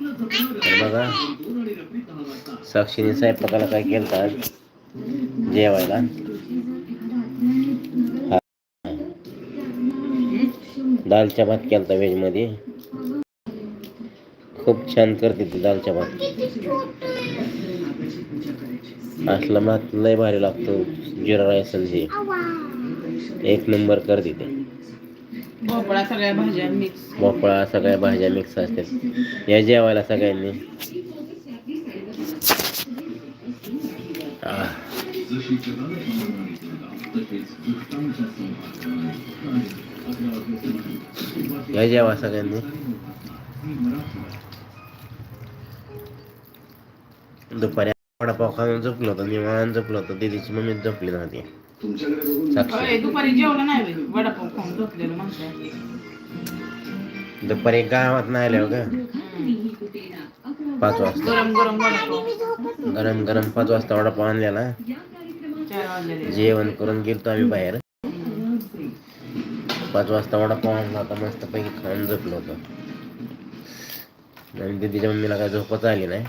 तर बघा साक्षीने स्वयंपाकाला काय केलं आज? जेवायला. हा. दालच्या भात केलता व्हेजमध्ये. खूप छान करते ती दालच्या भात. असला भात लय भारी लागतो. जिरा राईस एक नंबर करते ते. भोपळा सगळ्या भाज्या मिक्स भोपळा सगळ्या भाज्या मिक्स असतात या जेवायला सगळ्यांनी. या जेवा सगळ्यांनी. दुपारी वडापाव खाऊन झोपलो होतो निवांत झोपलो होतो. दीदीची मम्मी झोपली नव्हती. दुपारी जेवलं नाही बाई. वडापाव खाऊन झोपलेलं माणसं दुपारी गावात नाही आल्यावर का पाच वाजता. गरम गरम वडापाव. गरम गरम पाच वाजता वडापाव आणलेला. चार वाजलेले जेवण करून गेलतो आम्ही बाहेर. पाच वाजता वडापाव आणला होता मस्त पैकी खाऊन झोपलो होतो. आणि दीदीच्या मम्मीला काय झोपच आली नाही.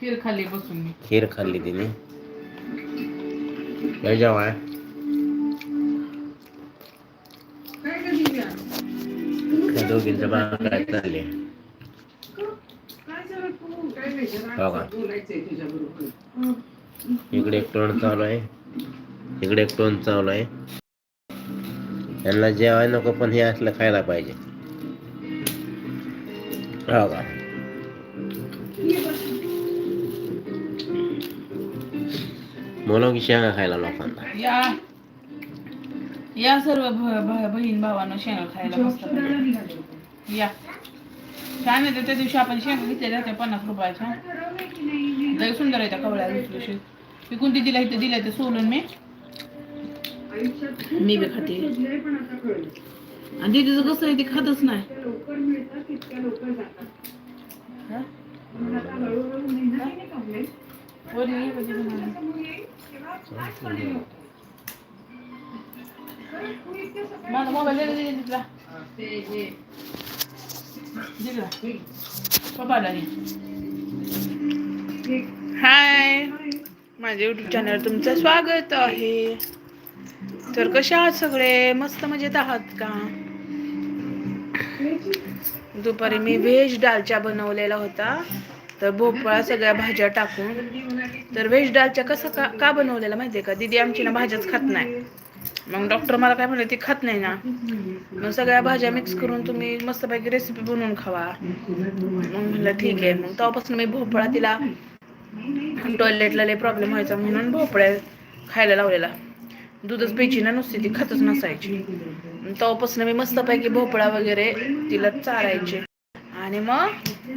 खीर खाल्ली बसून मी. खीर खाल्ली तिने. काय जेवाय. दोघींचं बाग काय चालले हो का इकडे एक टोन चालू आहे. इकडे एक टोन चालू आहे. यांना जेवाय नको पण हे असलं खायला पाहिजे. हो का मुलं की शेंगा खायला लोकांना. या सर्व भ- भ- बहीण भावानं शेंगा खायला मस्त. या. छान येते त्या दिवशी आपण शेंगा घेतलेल्या होत्या पन्नास रुपयाच्या. लय सुंदर आहे त्या कवळ्या लुसलुशीत. ती कोणती दिल्या इथे दिल्या ते सोलून मी. मी बी खाते. आणि दीदीचं कसं आहे ती खातच नाही. हा? वर. माझा मोबाईल दे दे तिथला दिला पप्पाला दे. हाय माझ्या युट्यूब चॅनल तुमचं स्वागत आहे. तर कशा आहात सगळे? मस्त मजेत आहात का? दुपारी मी व्हेज दालच्या बनवलेला होता. तर भोपळा सगळ्या भाज्या टाकून. तर व्हेज दालच्या कसं का का बनवलेला माहितीये का? दीदी आमची ना भाज्याच खात नाही. मग डॉक्टर मला काय म्हणले ती खात नाही ना. मग सगळ्या भाज्या मिक्स करून तुम्ही मस्तपैकी रेसिपी बनवून खावा. मग म्हणलं ठीक आहे. मग तेव्हापासून मी भोपळा तिला टॉयलेटला लय प्रॉब्लेम व्हायचा म्हणून भोपळ्या खायला लावलेला. दूधच प्यायची ना नुसती ती खातच नसायची. तेव्हापासून मी मस्तपैकी भोपळा वगैरे तिला चारायचे. आणि मग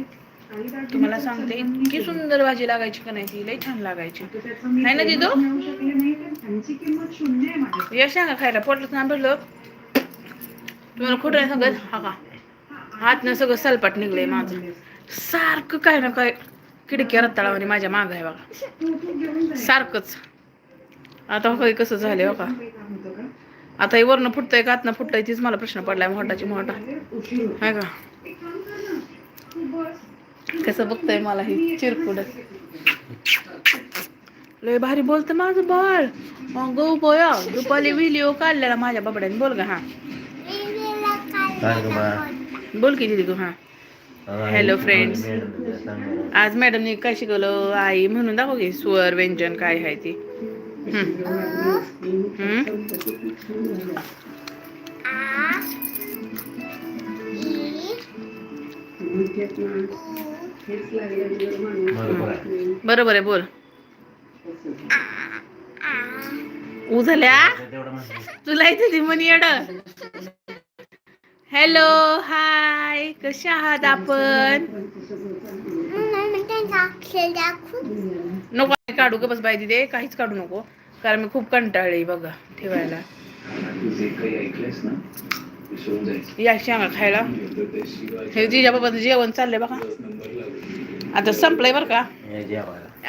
तुम्हाला सांगते इतकी सुंदर भाजी लागायची का नाही ती? लई छान लागायची. नाही ना दिदो यश सांगा खायला पोटलं ना भेटलं तुम्हाला खोटं नाही सांगत हा का? हातनं सगळं सलपाट निघलंय माझं. सारखं काय ना काय खिडकी रत्ताळावाने माझ्या माग आहे बघा. सारखंच. आता हो काही कसं झालंय हो का आता हे वरनं फुटतंय का आतनं फुटतंय तीच मला प्रश्न पडलाय मोठाची मोठा आहे का? कसं बघतंय मला ही चिरकुड. लय भारी बोलतं माझं बाळ. गो बोया दुपारी व्हिडिओ काढलेला माझ्या बाबड्याने. बोल ग हा. बोल की दिदी तू हा. Hello, friends. आज मॅडमने काय शिकवलं आई म्हणून दाखव की स्वर व्यंजन काय आहे ती. हम्म. बरोबर आहे. बोल. उझल्या झाल्या? तुला इथे ती म्हणी येड हॅलो हाय कशा आहात आपण? नको काढू का बस बाई तिथे. काहीच काढू नको. कारण मी खूप कंटाळली बघा ठेवायला. या शेंगा खायला. हे तिच्या बाबाचं जेवण चाललंय बघा. आता संपलंय बरं का? हे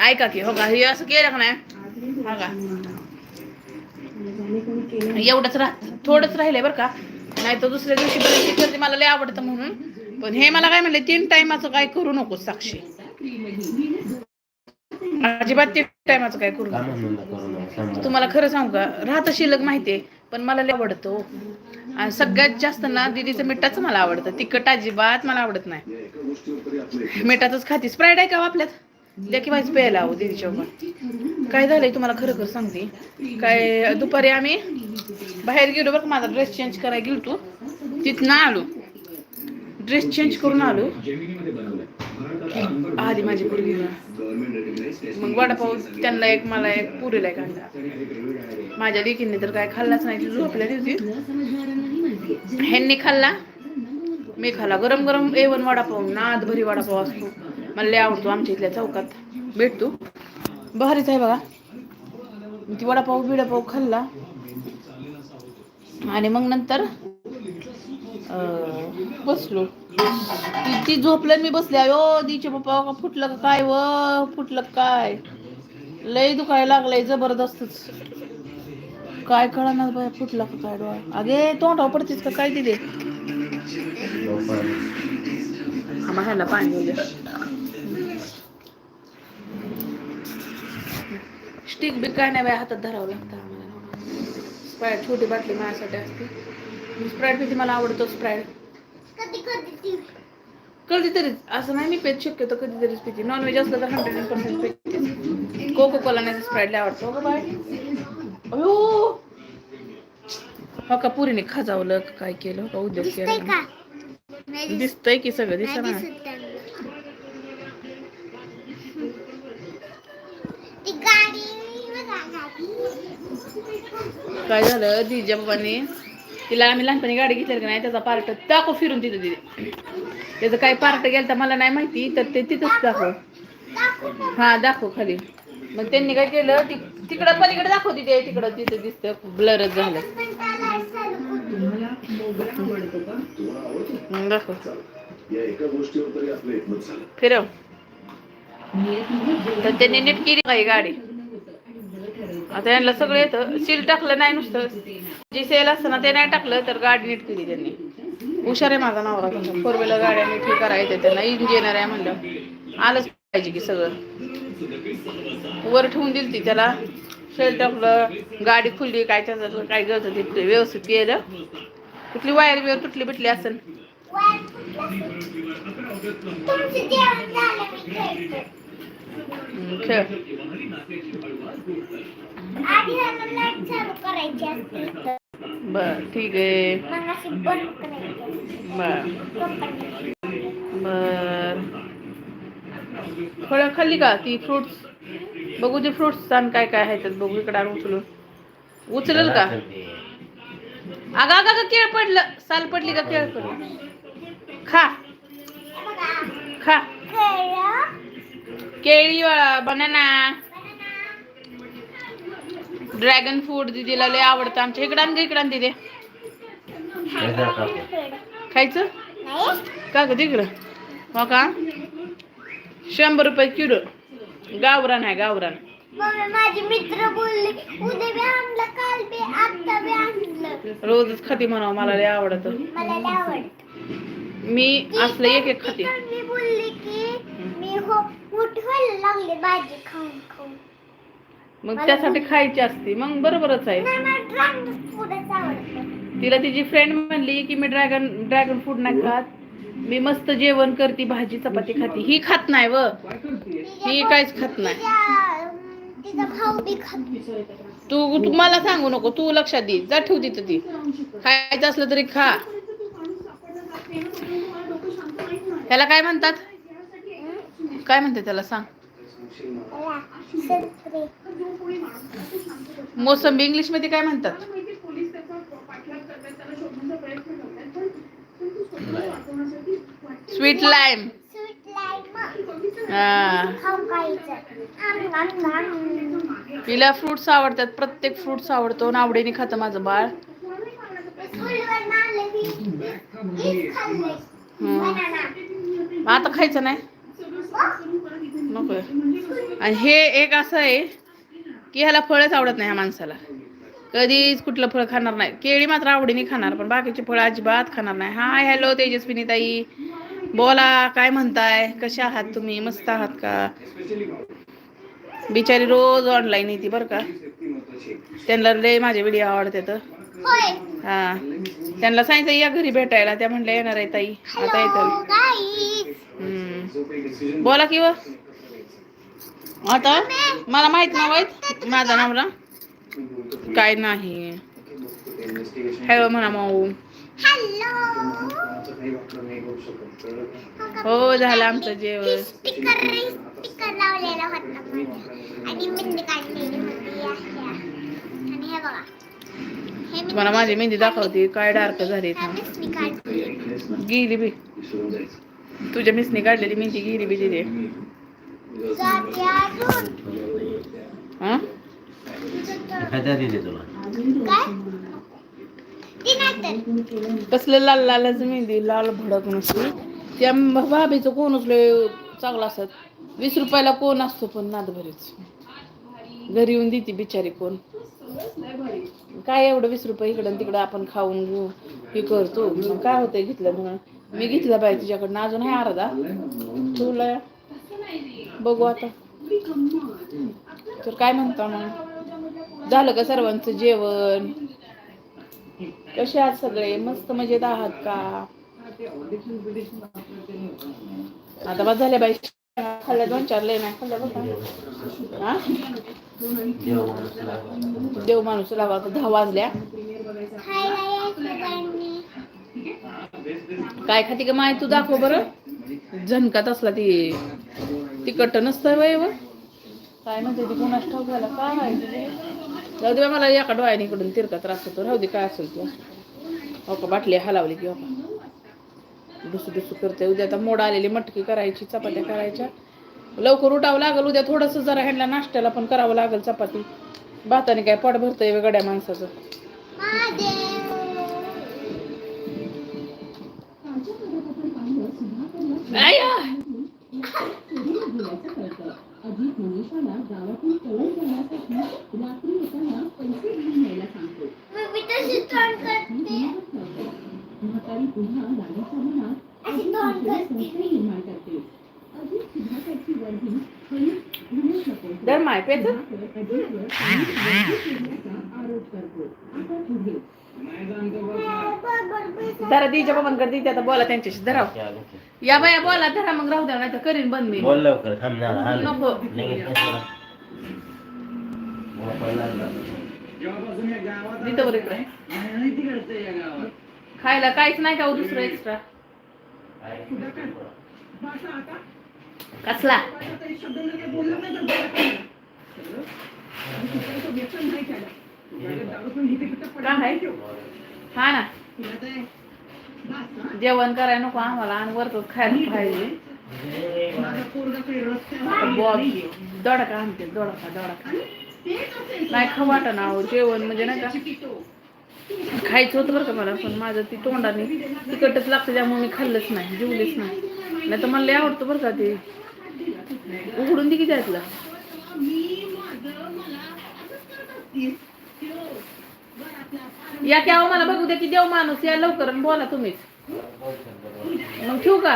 ऐका की हो का? हे असं केलं का नाही? हा का? एवढंच राह थोडंच राहिलंय बरं का? नाही तर दुसऱ्या दिवशी बरेचशी करते मला लय आवडतं म्हणून. पण हे मला काय म्हणले तीन टायमाचं काय करू नको साक्षी. अजिबात तीन टायमाचं काय करू. तुम्हाला खरं सांगू का? राहतं शिल्लक माहितीये पण मला लय आवडतं हो. आणि सगळ्यात जास्त ना दीदीचं मिठाचं मला आवडतं. तिखट अजिबात मला आवडत नाही. मिठाचंच खाती स्प्राईड आहे का हो आपल्यात? द्या की व्हायचं प्यायला हो हवं दीदीच्या पण काय झालंय तुम्हाला खरं खरं सांगते. काय दुपारी आम्ही बाहेर गेलो बरं माझा ड्रेस चेंज करायला गेलो तू तिथनं आलो. ड्रेस चेंज करून आलो. आधी माझी पोरगी मग वडापाव त्यांना एक मला एक पुरीला एक आणला. माझ्या लेकींनी तर काय खाल्लाच नाही ती झोपलेली होती ह्यांनी खाल्ला. मी खाल्ला. गरम गरम एवन वडापाव नाद भरी वडापाव असतो. मला लय आवडतो आमच्या इथल्या चौकात. भेटतो भारीच आहे बघा. ती वडापाव बिडापाव खाल्ला. आणि मग नंतर बसलो. ती ती झोपलं मी बसले. अयो दीचे पप्पा का फुटलं का काय व? फुटलं काय? लय दुखायला लागलंय जबरदस्तच. काय कळणार बाय फुटला का काय डोळा? अगे तोंडावर पडतीस का काय दिले ह्याला पाणी स्टिक बी काय नाही बाय हातात धरावं लागतं आम्हाला. छोटी बाटली माझ्यासाठी असते. स्प्राईट पिती मला आवडतो स्प्राईट कधीतरीच. असं नाही मी पेत शक्यतो कधीतरीच पिते. नॉनव्हेज असलं तर हंड्रेड पर्सेंट पिते. कोको कोला नाही स्प्राईट लय आवडतो. हो बाय अयो. हो का पुरीने खाजावलं का काय केलं? हो का उद्योग केला? दिसतंय की सगळं? दिसत ना काय झालं? दिजा बाबाने तिला आम्ही लहानपणी गाडी घेतली की नाही त्याचा पार्ट दाखव फिरून तिथं तिथे. त्याचं काय पार्ट गेलं तर मला नाही माहिती तर ते तिथंच दाखव. हा दाखव खाली. मग त्यांनी काय केलं ती तिकडं पलीकडे दाखव तिथे तिकडं तिथं दिसतं ब्लरच झालं. दाखव. फिरव. तर त्यांनी नीट केली काही गाडी? आता यांना सगळं येतं सील टाकलं नाही नुसतं. जे सेल असतं ना ते नाही टाकलं तर गाडी नीट केली त्यांनी. हुशार आहे माझा नवरा फोर व्हीलर गाड्या नीट करायचं त्यांना. इंजिनियर आहे म्हणलं. आलंच पाहिजे की सगळं. वर ठेवून दिली ती त्याला. सेल टाकलं. गाडी खुलली काय त्याचं काय गळतं ते व्यवस्थित केलं. कुठली वायर बिअर तुटली बिटली असेल हम्म, खेळ बर ठीक आहे. बर. बर. फळं खाल्ली का ती फ्रुट्स बघू ते फ्रुट्स आणि काय काय आहेत बघू इकडे आणून उचलून. उचलेल का? अगं अगं अगं केळ पडलं. साल पडली का? केळ पडलं. खा. खा. केळी. बनाना. ड्रॅगन फ्रूट दिदीला लय आवडतं आमच्या. इकडं इकडं दिदे. खायचं? का ग तिकडं? हो का? शंभर रुपये किलो. गावरान आहे गावरान. माझे मित्र बोलले उद्या बी आणलं काल बी आता बी आणलं. रोजच खाती म्हणावं मला लय आवडत. मला लय आवडत. मी असलं एक एक खाते. मी बोलले की मी हो मोठी व्हायला लागले भाजी खाऊन. मग त्यासाठी खायची असते. मग बरोबरच आहे. तिला तिची फ्रेंड म्हणली की मी ड्रॅगन ड्रॅगन फ्रूट नाही खात. मी मस्त जेवण करते भाजी चपाती खाते. ही खात नाही व. ही काहीच खात नाही. तू तू मला सांगू नको. तू लक्षात दे. जा ठेव तिथं ती. खायचं असलं तरी खा. त्याला काय म्हणतात? काय म्हणते त्याला सांग. मोसंबी इंग्लिशमध्ये काय म्हणतात? स्वीट लाईम हा. तिला फ्रुट्स आवडतात प्रत्येक फ्रुट्स आवडतो आणि आवडीने खातं माझं बाळ. आता खायचं नाही? नको. आणि हे एक असं आहे की ह्याला फळच आवडत नाही ह्या माणसाला. कधीच कुठलं फळ खाणार नाही. केळी मात्र आवडीने खाणार पण बाकीची फळं अजिबात खाणार नाही. हाय हॅलो तेजस्विनी ताई बोला काय म्हणताय? कशा आहात तुम्ही? मस्त आहात का? बिचारी रोज ऑनलाईन येते बरं का. त्यांना लय माझे व्हिडिओ आवडते तर हा. त्यांना सांगितलं या घरी भेटायला. त्या म्हणल्या येणार आहे ताई. आता येतात हम्म. बोला की व. आता मला माहीत वाईट माझा नवरा. काय नाही. हॅलो म्हणा माऊ. हॅलो. हो झालं आमचं जेवण. तुम्हाला माझी मेहंदी दाखवते. काय डार्क झाली गेली बी. तुझ्या मिसनी काढलेली मेहंदी गेली बी तिथे. कसलं लाल लालच मेहंदी लाल भडक नसते. त्या भाभीचं कोणच लय चांगला असत. वीस रुपयाला कोण असतो पण नाद भरीच घरी येऊन देते बिचारी कोण. काय एवढं वीस रुपये इकडं तिकडं आपण खाऊन घेऊ हे करतो. काय होतंय घेतलं म्हणून? मी घेतला पाहिजे तुझ्याकडनं. अजून आहे अर्धा. ठेवलाय. बघू आता. तर काय म्हणता मग? झालं का सर्वांचं जेवण? कसे आहात सगळे? मस्त मजेत आहात का? आता बस झाल्या बाई. खाल्ल्या दोन चार. लय नाही खाल्ल्या बघा. देव माणूस लावा आता. दहा वाजल्या. काय खाती का माय? तू दाखव बरं. झणकात असला ती. तिकट नसतं वय व काय म्हणते ती कोणाच ठाऊक झाला. काय माहिती. जाऊ दे बा, मला एका डोळ्याने इकडून तिरका त्रास होतो. राहू दे काय असेल ते. हो का बाटली हलावली की हो का? डुसू डुसू करते. उद्या आता मोड आलेली मटकी करायची चपात्या करायच्या. लवकर उठावं लागल. उद्या थोडंसं जरा ह्यांना नाश्त्याला पण करावं लागेल चपाती. भाताने काय पोट भरतंय गड्या माणसाचं. मी बी तशी तोंड करते अशी तोंड करते दर माय पेच धरा दीच्या बाबांकडे दी आता बोला त्यांच्याशी धरा आलं की. या बाया बोला धरा मग राहू द्या नाही तर करीन बंद मी बोल लवकर थांब जरा, आलं. नको. बरं इकडे. खायला काहीच नाही का हो दुसरं एक्स्ट्रा कसला? हा ना. जेवण करायला नको आम्हाला आणि वरच खायला पाहिजे दोडका आणते दोडका दोडका नाही खा वाटा ना हो, जेवण म्हणजे नाही का? खायचं होतं बरं का मला पण माझं ती तोंडाने तिखटच लागतं त्यामुळे मी खाल्लंच नाही जेवलेच नाही. नाही तर मला लय आवडतं बरं का ते. उघडून दे की या की अहो मला बघू द्या की देव माणूस या लवकर आणि बोला तुम्हीच. मग ठेवू का?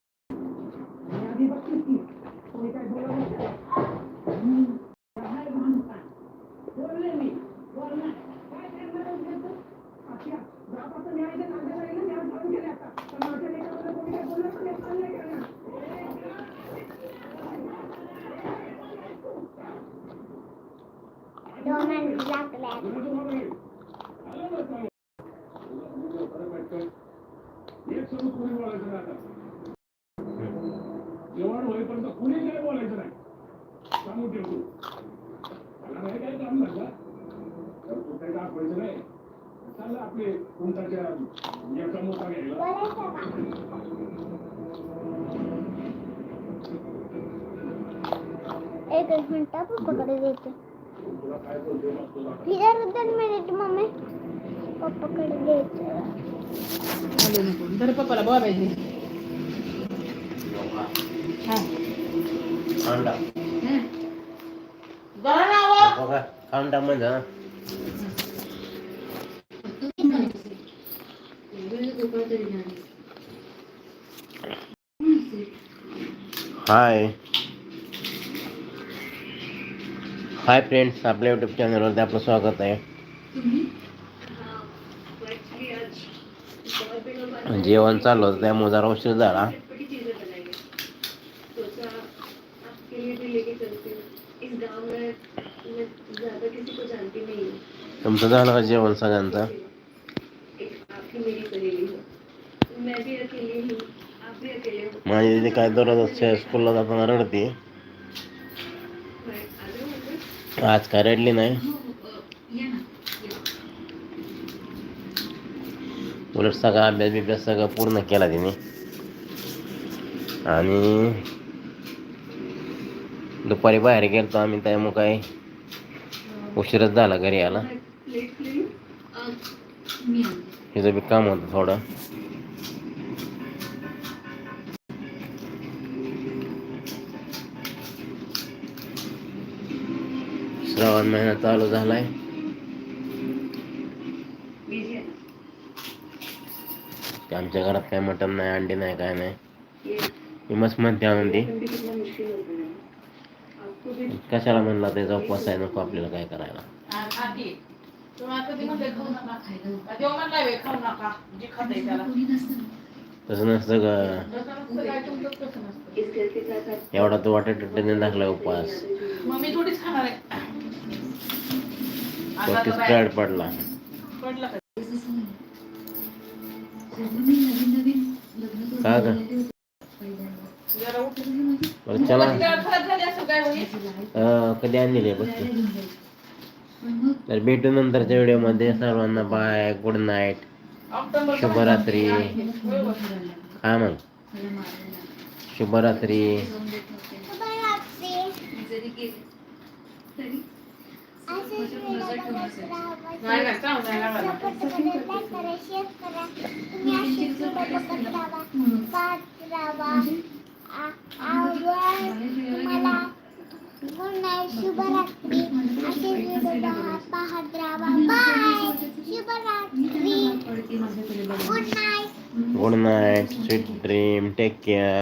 आता दोन अंडी लागल्या कुणी काय बोलायचं नाही सांगून ठेवतो मला नाही काय काम लागला तर तू काही दाखवायचं नाही चाललं आपले कोणताच्या याचा मोठा घ्यायला बोलायचं एकच मिनिट पप्पाकडे देते. दोन मिनिट मम्मी. पप्पाकडे द्यायचं आले नको तर पप्पाला हा. नाव बघा म्हणजे हा. हाय. हाय फ्रेंड्स आपल्या यूट्यूब चॅनलवरती आपलं स्वागत आहे. जेवण चालू होतं त्यामुळे जरा उशीर झाला. तुमचं झालं का जेवण सगळ्यांचं? माझी दिदी काय दररोज स्कूलला जाताना रडते. आज काय रडली नाही उलट सगळा अभ्यास बिभ्यास सगळं पूर्ण केला तिने. आणि दुपारी बाहेर गेलतो आम्ही त्यामुळे काय उशीरच झाला घरी यायला. हिचं बी काम होतं थोडं. श्रावण महिना चालू झालाय. आमच्या घरात काय मटण नाही अंडी नाही काय नाही. मी मस्त म्हणते आनंदी कशाला म्हणला त्याचा उपवास आहे नको आपल्याला काय करायला. तसं नसतं ग. एवढा नसतं काय तुमचं तसं एवढा तो वाटेल उपवास काय? स्प्रेड पडला. का? ग. बरं चला. काय अं, कधी आणलेली आहे बघते तर भेटू नंतरच्या व्हिडिओमध्ये. सर्वांना बाय गुड नाईट शुभरात्री. हा मग शुभरात्री. शुभरात्री. असेच व्हिडिओ पाहत राहा बाय शुभरात्री good night good night sweet dream take care